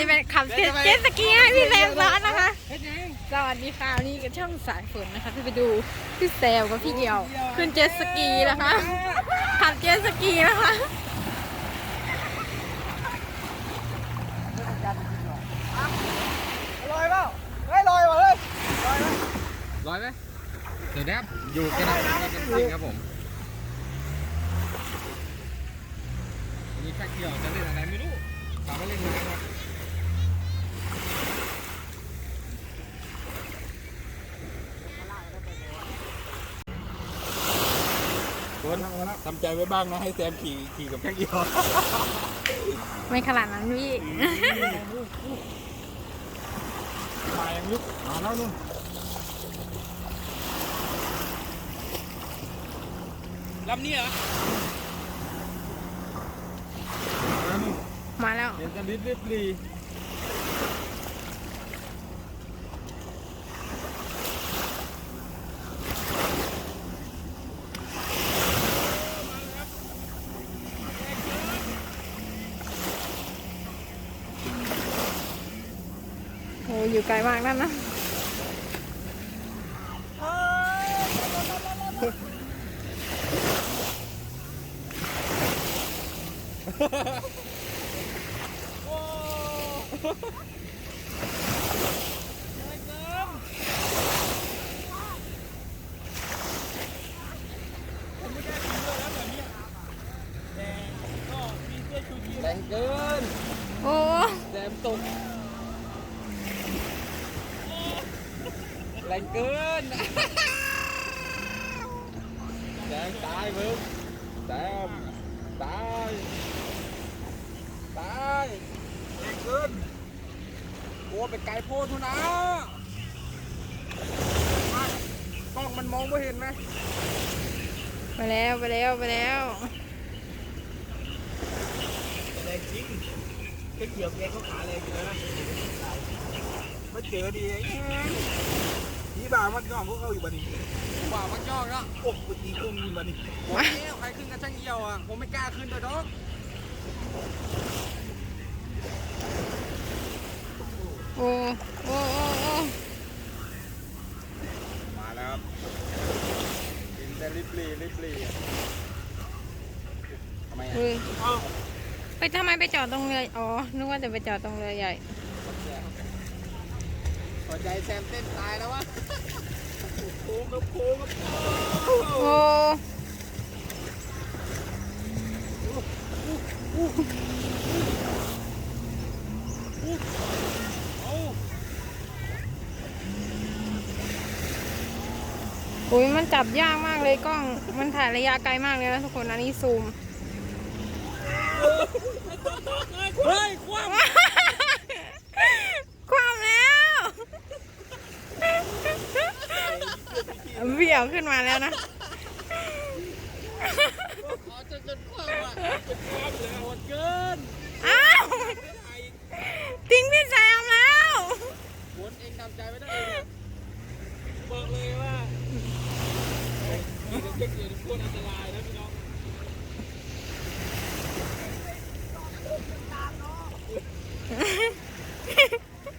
นี้เป็นขับเจ็ตเจ็ตสกีให้พี่แซมซ้อนนะคะ สวัสดีค่ะวันนี่กับช่องสายฝนนะคะที่ไปดูพี่แซมกับพี่เดียว ขึ้นเจ็ตสกีนะคะขับเจ็ตสกีนะคะลอยเปล่าเฮ้ยลอยมาเลยลอยไหมร้อยไหมเดี๋ยวนะครับอยู่กระดาษกันจริงครับผมวันนี้แค่เกี่ยวจะเล่นอะไรไม่รู้ถามว่าเล่นอะไรครับ นทำใจไว้บ้างนะให้แซมขี่ขี่กับแค่เดียวไม่ขนาดนั้นพี่มาอย่างยุกมาแล้วนู่นลำนี้เหรอมานู่นมาแล้วเห็นกันดิบริบลี อ้อยู่ไกลมากนั่นนะแรงเกิน โอ้ แซมตก แรงเกินแซมตายมึงแซมตายตายแรงเกินกลัวไปไกลโพดทุนะกล้องมันมองไม่เห็นไหมไปแล้วไปแล้วไปแล้วแรงจริงแค่เกี่ยวแกเขาขาแรงอยู่นะมาเจอดีไอ้นี่ บ่ามันก็พวกเขาอยู่บันนี้ว่ามันยอกแล้วโอ้กูตีกุ้งอยู่บันนี้ผมเนี่ยใครขึ้นกับช่างเอี่ยวอะผมไม่กล้าขึ้นเลยดอกโอ้โอ้โอ้โอ้มาแล้วครับกินแต่ริบลีริบลีทำไมเฮ้ยไปทำไมไปจอดตรงเรืออ๋อนึกว่าจะไปจอดตรงเรือใหญ่ หัวใจแซมเต้นตายแล้ววะโค้งกับโค้งกับโอ้โอ้โอ้ยมันจับยากมากเลยกล้อง มันถ่ายระยะไกลมากเลยนะทุกคนอันนี้ซูมเฮ้ยคว่ความแล้ว เบี่ยวขึ้นมาแล้วนะอ๋อจนจนคว่ำอะจนคว่ำเลยโหดเกิน อ้าว ไม่ได้อีก ทิ้งพี่แซมแล้ว โหนเองทำใจไม่ได้เลยบอกเลยว่านี่เป็นเทคนิคโคตรอันตรายนะพี่น้อง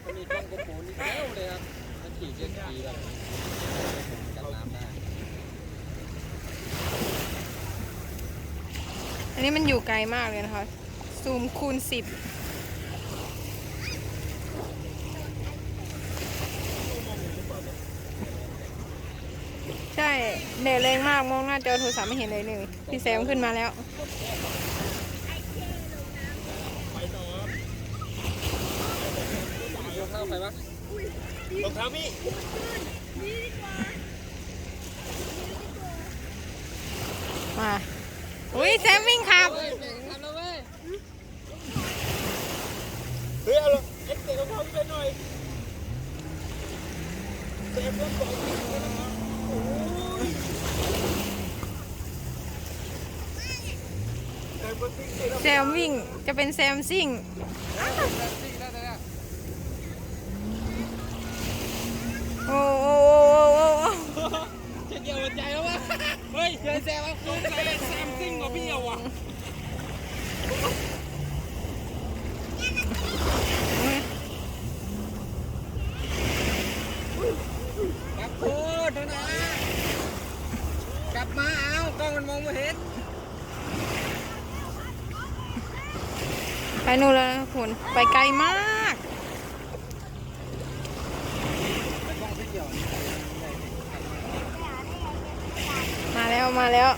มันมีกล้องโกโปรนี่เร็วเลยครับมันขี่เจ็ตสกีแบบกันน้ำได้ อั นนี้มันอยู่ไกลมากเลยนะคะ ซูมคูณสิบใช่เด็แรงมากมองหน้าจอโทรศัพท์ไม่เห็นเลยเลยพี่แซมขึ้นมาแล้วยกเข้าไปปะรองเท้าพี่มา อุ้ยแซมวิ่งขับ เฮ้ยเก่งทำแล้วเว้ยเฮ้ยเอาละเอ็กเตะรองเท้าพี่ไปหน่อยเซฟรถก่อนโอ้ยแซมก็ติ๊กเตะแล้วแซมวิ่งจะเป็นแซมซิ่งซิ่งได้เลยอะโอ้โอ้โอ้โอ้โอ้ จะเกี่ยวหัวใจแล้ววะเฮ้ยเดี๋ยวแซมเอาโค้งใส่แกล้องมันมองไม่เห็นไปนู่นแล้วคุณไปไกลมากมาแล้วมาแล้ว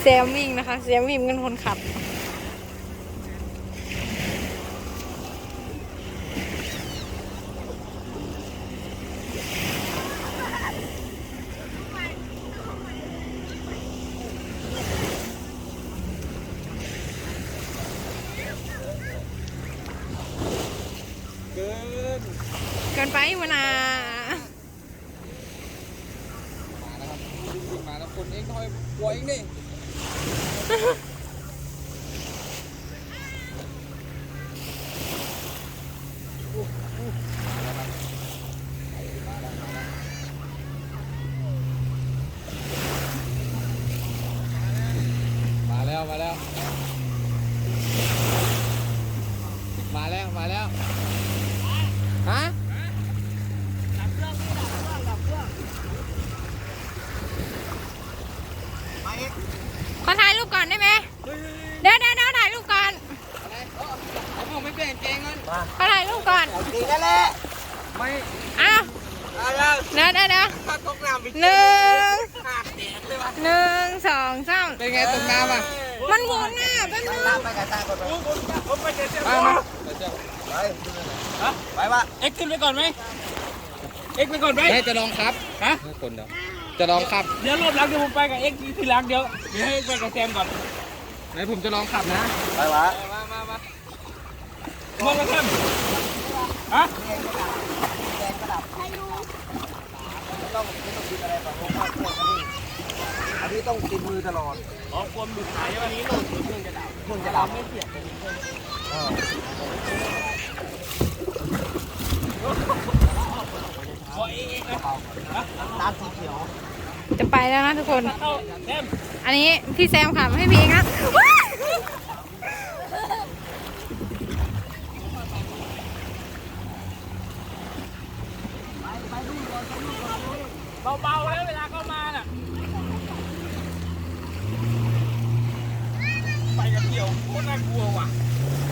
เซมวิ่งนะคะเซมวิ่งกันคนขับ วะนามาแล้วครับมาแล้วคนเองถอยหัวเองดิมาแล้ว มาแล้ว มาแล้ว มาแล้ว ฮะ ขอถ่ายรูปก่อนได้ไหมเดี๋ยวเดี๋ยวเดี๋ยวถ่ายรูปก่อน เอาผมไม่เปลี่ยนเกงกัน ขอถ่าย รูปก่อนดีนั่นแหละไม่อ้าวเอาแล้วเดี๋ยวเดี๋ยวเดี๋ยวถ้าตกน้ำไปหนึ่งขาดแดดเลยวะหนึ่งสองสามเป็นไงตกน้ำอะมันหมุนน่ะแป๊บนึงตามไปกับตาก่อนผมไปเจอเจ้ามามาเดี๋ยวจะไปไปวะเอ็กซ์ขึ้นไปก่อนไหมเอ็กซ์ไปก่อนไหมเฮ้ยจะลองครับฮะไม่คนเดียวจะลองขับ เดี๋ยวรอบหลังเดี๋ยวผมไปกับเอ็กซ์ทีหลังเดี๋ยวเดี๋ยวให้เอ็กซ์ไปกับแซมก่อนไหนผมจะลองขับนะ ไปวะมามามามองกั บแซมฮะอันนี้ต้องติดมือตลอดอ๋อความดุขายวันนี้หลดเครื่องจะดับเครื่องจะดับไม่เสียบเป็นเครื่องพออน้ำสีเขียว จะไปแล้วนะทุกคน อันนี้พี่แซมขับให้พี่เองนะว้าย เบาๆแล้วเวลาเข้ามาน่ะ ไปกับเดี่ยวโคตรน่ากลัวว่ะ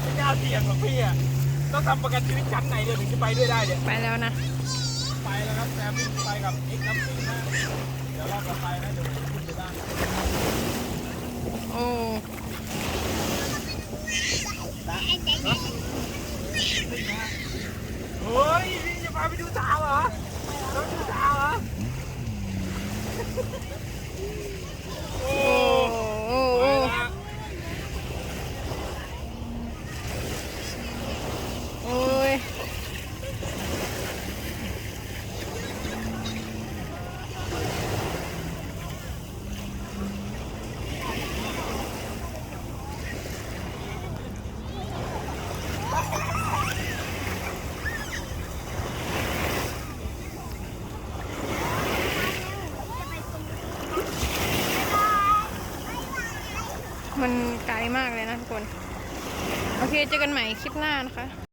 ไม่กล้าเสี่ยงหรอกพี่อะต้องทำประกันชีวิตชั้นไหนเดี๋ยวถึงจะไปด้วยได้เนี่ย ไปแล้วนะ ไปแล้วครับแซมวิ่งไปกับเอ็กซ์น้ำซิ่งนะเดี๋ยวรอบต่อไปนะเดี๋ยวผมขึ้นไปบ้านโอ้เฮ้ยนี่จะพาไปดูสาวเหรอ เราดูสาวเหรอ โอ้ โอ้โอ้ ไป โอ้ ละ โอ้ย มันไกลมาก เลยนะทุกคน โอเคเจอกันใหม่คลิปหน้านะคะ